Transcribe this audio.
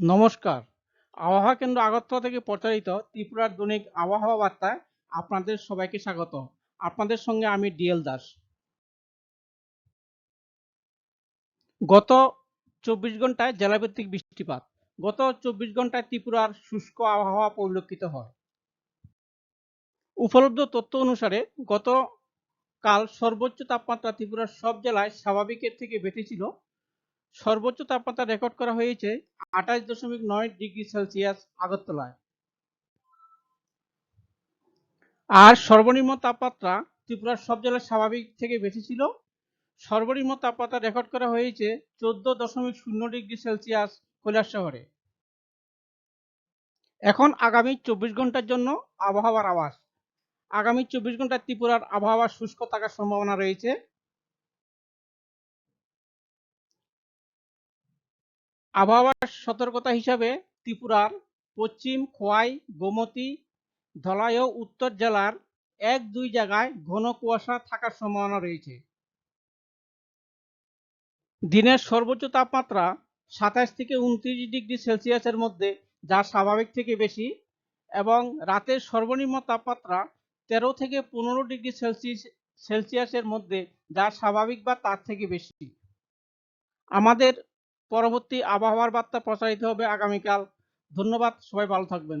নমস্কার। আবহাওয়া কেন্দ্র আগরতলা থেকে প্রচারিত ত্রিপুরার দৈনিক আবহাওয়া বার্তায় আপনাদের সবাইকে স্বাগত। আপনাদের সঙ্গে আমি ডিএল দাস। গত চব্বিশ ঘন্টায় জেলাভিত্তিক বৃষ্টিপাত। গত চব্বিশ ঘন্টায় ত্রিপুরার শুষ্ক আবহাওয়া পরিলক্ষিত হয়। উপলব্ধ তথ্য অনুসারে গত কাল সর্বোচ্চ তাপমাত্রা ত্রিপুরার সব জেলায় স্বাভাবিকের থেকে বেশি ছিল। সর্বোচ্চ তাপমাত্রা রেকর্ড করা হয়েছে আঠাশ দশমিক নয় ডিগ্রি সেলসিয়াস আগরতলায়। আর সর্বনিম্ন তাপমাত্রা ত্রিপুরার সব জেলায় স্বাভাবিক থেকে বেশি ছিল। সর্বনিম্ন তাপমাত্রা রেকর্ড করা হয়েছে চোদ্দ দশমিক শূন্য ডিগ্রি সেলসিয়াস কৈলাস শহরে। এখন আগামী চব্বিশ ঘণ্টার জন্য আবহাওয়ার আওয়াজ। আগামী চব্বিশ ঘন্টায় ত্রিপুরার আবহাওয়া শুষ্ক থাকার সম্ভাবনা রয়েছে। আবহাওয়ার সতর্কতা হিসাবে ত্রিপুরার পশ্চিম খোয়াই, গোমতী, ধলাই ও উত্তর জেলার এক দুই জায়গায় ঘন কুয়াশা থাকার সম্ভাবনা রয়েছে। দিনের সর্বোচ্চ তাপমাত্রা সাতাশ থেকে উনত্রিশ ডিগ্রি সেলসিয়াসের মধ্যে, যা স্বাভাবিক থেকে বেশি, এবং রাতের সর্বনিম্ন তাপমাত্রা তেরো থেকে পনেরো ডিগ্রি সেলসিয়াস, সেলসিয়াসের মধ্যে, যা স্বাভাবিক বা তার থেকে বেশি। আমাদের পরবর্তী আবহাওয়ার বার্তা প্রচারিত হবে আগামীকাল। ধন্যবাদ সবাই ভালো থাকবেন।